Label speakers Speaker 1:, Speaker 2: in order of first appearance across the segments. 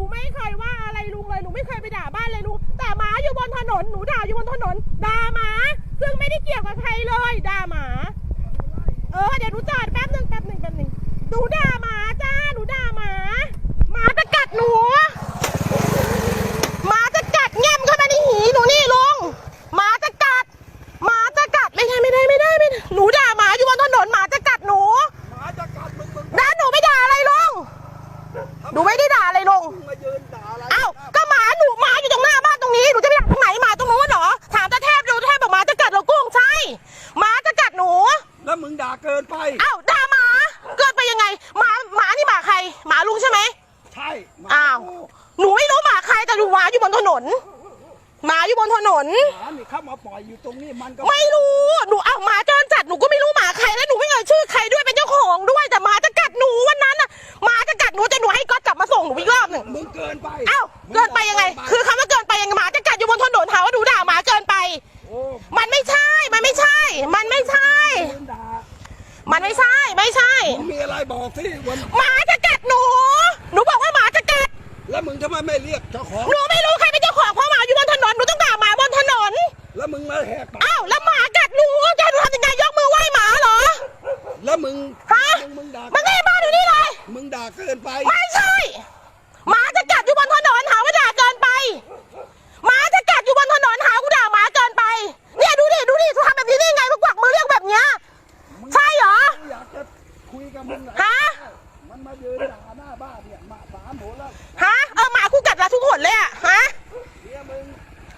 Speaker 1: นูไม่เคยว่าอะไรลุงเลยหนูไม่เคยไปด่าบ้านเลยลุงแต่หมาอยู่บนถนนหนูด่าอยู่บนถนนด่าหมา ซึ่งไม่ได้เกี่ยวกับใครเลยด่าหมา เออเดี๋ยวหนูจอดแป๊บหนึ่งแป๊บหนึ่งแป๊บหนึ่งหนูด่าหมาจ้าหนูด่าหมาหมาจะกัดหนูหมาจะกัดแง้มเข้ามาในหีหนูนี่ลุงหมาจะกัดหมาจะกัดไม่ได้ไม่ได้ไม่ได้ไม่ได้หนูด่าหมาอยู่บนถนนหมาจะกัดหนู
Speaker 2: หมาจะกัดมึงมึง
Speaker 1: ด่าหนูไม่ด่าอะไรลุงหนูไม่ได้ด่าอะไร ลุง
Speaker 2: มายืนด่าอะไร
Speaker 1: เอ้าก็หมาหนูหมาอยู่ตรงหน้าบ้านตรงนี้หนูจะไปด่าตรงไหนหมาตรงนู้นเหรอถามตาเทพดูเทพบอกหมาจะกัดเรากุ้งใช่หมาจะกัดหนู
Speaker 2: แล้วมึงด่าเกินไป
Speaker 1: เอ้าด่าหมาเกิดไปยังไงหมาหมานี่หมาใคร หมาลุงใช่ไหม
Speaker 2: ใช่หมา
Speaker 1: อ้าวหนูไม่รู้หมาใครแต่ดูหมาอยู่บนถนนหมาอยู่บนถนน
Speaker 2: หมานี่เข้ามาปล่อยอยู่ตรงนี้มันก็
Speaker 1: ไม่รู้หนูเอาหมาจรจัดหนูก็ไม่รู้หมาใครแล้ว กิน
Speaker 2: ไป
Speaker 1: เอ้าเกินไปยังไง คือคำว่าเกินไปยังไงหมาจะกัดอยู่บนถนนหาว่าหนูด่าหมาเกินไป
Speaker 2: โอ้
Speaker 1: มันไม่ใช่ มันไม่ใช่ มันไม่ใช่
Speaker 2: มึงด่า
Speaker 1: มันไม่ใช่ ไม่ใช่
Speaker 2: มึงมีอะไรบอกสิวัน
Speaker 1: หมาจะกัดหนู หนูบอกว่าหมาจะกัด
Speaker 2: แล้วมึงทำไมไม่เรียกเจ้าของ
Speaker 1: หนูไม่รู้ใครเป็นเจ้าของเพราะหมาอยู่บนถนน หนูต้องด่าหมาบนถนน
Speaker 2: แล้วมึงมาแหกปาก
Speaker 1: อ้าวแล้วหมากัดหนูจะให้หนูทำยังไงยกมือไหว้หมาเหรอ
Speaker 2: แล้วมึง
Speaker 1: ฮะ
Speaker 2: มึงมึงด่า
Speaker 1: มันไม่มาเดี๋ยวนี้เลย
Speaker 2: มึงด่าเกินไป
Speaker 1: ไม่ใช่ หมาจะกัดอยู่ บนถนนหาว่าด่าเกินไปหมาจะกัดอยู่บนถนนหากูด่าหมาเกินไป เนี่ยดูดิดูดิทำแบบนี้ได้ยังไงมากวักมือเรียกแบบเนี้ยใช่เหรอ
Speaker 2: กูอยากจะคุยกับมึงหน่อย
Speaker 1: ฮะ
Speaker 2: มันมายืนด่าหน้าบ้านเนี่ยมาสามโหแล้ว
Speaker 1: ฮะเออหมากูกัดเราทุกคนเลยอะฮะ
Speaker 2: เนี่ยมึง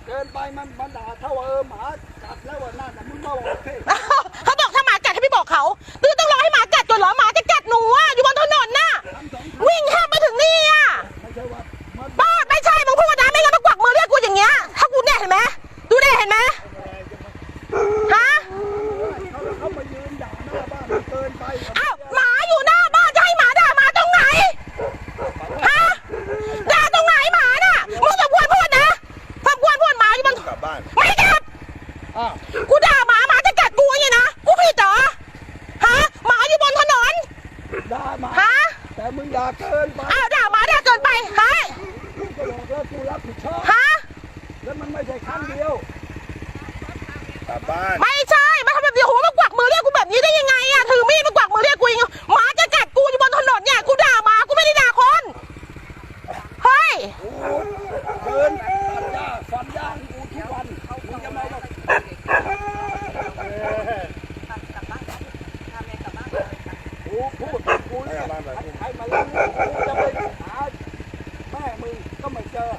Speaker 2: เกินไปมันมันด่าเท่าว่าเออหมากัดแล้วว่าน่าจะมึงมาบอกสิ
Speaker 1: เขาบอกถ้าหมากัดให้พี่บอกเขาตือ กูด่าหมาหมาจะ
Speaker 2: กั
Speaker 1: ดกูอย่างเงี้ยนะกูผิดเหรอฮะหมาอยู่บนถนน
Speaker 2: ด่าหมา
Speaker 1: ฮะ
Speaker 2: แต่มึงด่าเกินไป
Speaker 1: อ้าวด่าหมาด่าเกินไปฮะ
Speaker 2: กูก็บอกแล้วกูรับผิดชอบ
Speaker 1: ฮะ
Speaker 2: แล้วมันไม่ใช่ครั้งเดียวกลับบ้าน
Speaker 1: ไม่ใช่มาทำแบบนี้โหมากวักมือเรียกกูแบบนี้ได้ยังไงอะถือมีดมากวักมือเรียกกูอย่างเงี้ยหมาจะกัดกูอยู่บนถนนเนี่ยกูด่าหมากูไม่ได้ด่า
Speaker 2: vui á. Thầy mà lên trong đi. À, mấy hàng mười có mình chơi.